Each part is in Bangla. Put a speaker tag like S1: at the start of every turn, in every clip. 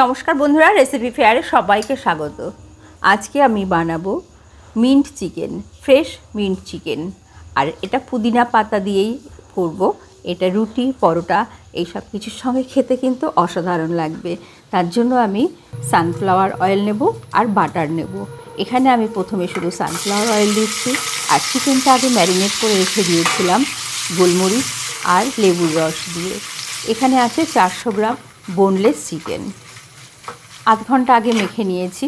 S1: নমস্কার বন্ধুরা রেসিপি ফেয়ারে সবাইকে স্বাগত। আজকে আমি বানাবো mint chicken fresh mint chicken আর এটা পুদিনা পাতা দিয়েই করব। এটা রুটি, পরোটা, এই সব কিছুর সঙ্গে খেতে কিন্তু অসাধারণ লাগবে। তার জন্য আমি সানফ্লাওয়ার অয়েল নেব আর বাটার নেব। এখানে আমি প্রথমে শুধু সানফ্লাওয়ার অয়েল দিচ্ছি। আর চিকেনটা আগে ম্যারিনেট করে রেখে দিয়েছিলাম গোলমরিচ আর লেবুর রস দিয়ে। এখানে আছে চারশো গ্রাম বোনলেস চিকেন আধ ঘণ্টা আগে মেখে নিয়েছি।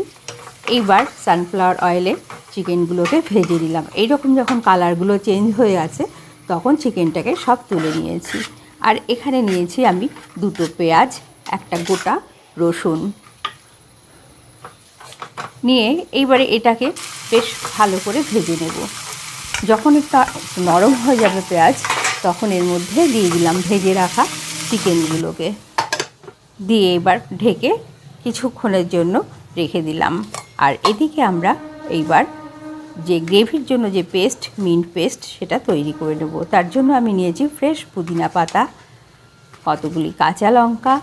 S1: এইবার সানফ্লাওয়ার অয়েলে চিকেনগুলোকে ভেজে দিলাম। এইরকম যখন কালারগুলো চেঞ্জ হয়ে আছে, তখন চিকেনটাকে সব তুলে নিয়েছি। আর এখানে নিয়েছি আমি দুটো পেঁয়াজ, একটা গোটা রসুন। নিয়ে এইবারে এটাকে বেশ ভালো করে ভেজে নেব। যখন একটা নরম হয়ে যাবে পেঁয়াজ, তখন এর মধ্যে দিয়ে দিলাম ভেজে রাখা চিকেনগুলোকে দিয়ে এবার ঢেকে কিছুক্ষণের জন্য রেখে দিলাম। আর এদিকে আমরা এইবার যে গ্রেভির জন্য যে পেস্ট, মিন্ট পেস্ট, সেটা তৈরি করে নেব। তার জন্য আমি নিয়েছি ফ্রেশ পুদিনা পাতা, কতগুলি কাঁচা লঙ্কা,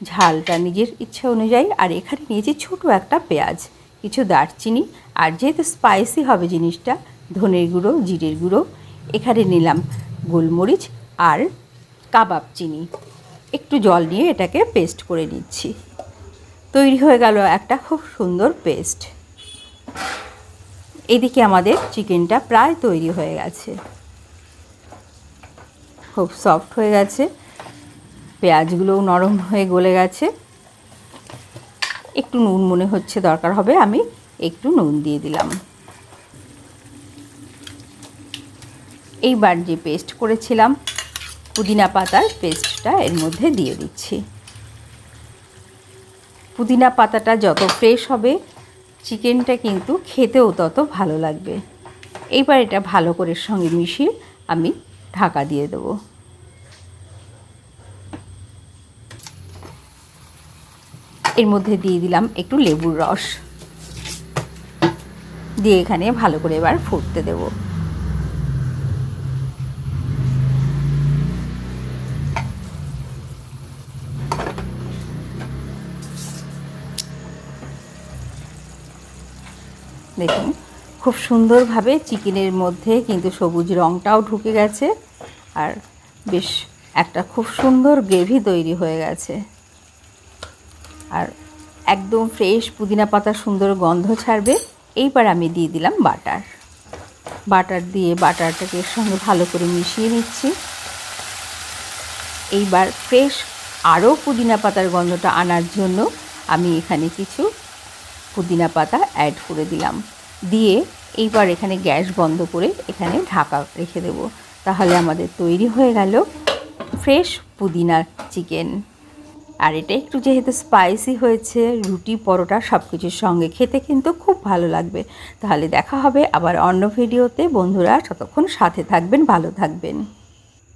S1: ঝালটা নিজের ইচ্ছে অনুযায়ী। আর এখানে নিয়েছি ছোট একটা পেঁয়াজ, কিছু দারচিনি। আর যেহেতু স্পাইসি হবে জিনিসটা, ধনের গুঁড়ো, জিরের গুঁড়ো, এখানে নিলাম গোলমরিচ আর কাবাব চিনি। একটু জল নিয়ে এটাকে পেস্ট করে নিচ্ছি। তৈরি হয়ে গেল একটা খুব সুন্দর পেস্ট। এদিকে আমাদের চিকেনটা প্রায় তৈরি হয়ে গেছে। খুব সফট হয়ে গেছে। পেঁয়াজগুলোও নরম হয়ে গলে গেছে। একটু নুন মনে হচ্ছে দরকার হবে, আমি একটু নুন দিয়ে দিলাম। এইবার যে পেস্ট করেছিলাম, পুদিনা পাতার পেস্টটা এর মধ্যে দিয়ে দিচ্ছি। পুদিনা পাতাটা যত ফ্রেশ হবে চিকেনটা কিন্তু খেতেও তত ভালো লাগবে। এইবার এটা ভালো করে সঙ্গে মিশিয়ে আমি ঢাকা দিয়ে দেবো। এর মধ্যে দিয়ে দিলাম একটু লেবুর রস। দিয়ে এখানে ভালো করে এবার ফুটতে দেবো। দেখুন, খুব সুন্দরভাবে চিকেনের মধ্যে কিন্তু সবুজ রঙটাও ঢুকে গেছে আর বেশ একটা খুব সুন্দর গ্রেভি তৈরি হয়ে গেছে। আর একদম ফ্রেশ পুদিনা পাতার সুন্দর গন্ধ ছাড়বে। এইবার আমি দিয়ে দিলাম বাটার। বাটার দিয়ে বাটারটাকে এর সঙ্গে ভালো করে মিশিয়ে নিচ্ছি। এইবার ফ্রেশ আরও পুদিনা পাতার গন্ধটা আনার জন্য আমি এখানে কিছু পুদিনা পাতা অ্যাড করে দিলাম। দিয়ে এইবার এখানে গ্যাস বন্ধ করে এখানে ঢাকা রেখে দেব। তাহলে আমাদের তৈরি হয়ে গেল ফ্রেশ পুদিনার চিকেন আর এটা একটু যেহেতু স্পাইসি হয়েছে, রুটি, পরোটা সব কিছুর সঙ্গে খেতে কিন্তু খুব ভালো লাগবে। তাহলে দেখা হবে আবার অন্য ভিডিওতে বন্ধুরা ততক্ষণ সাথে থাকবেন, ভালো থাকবেন।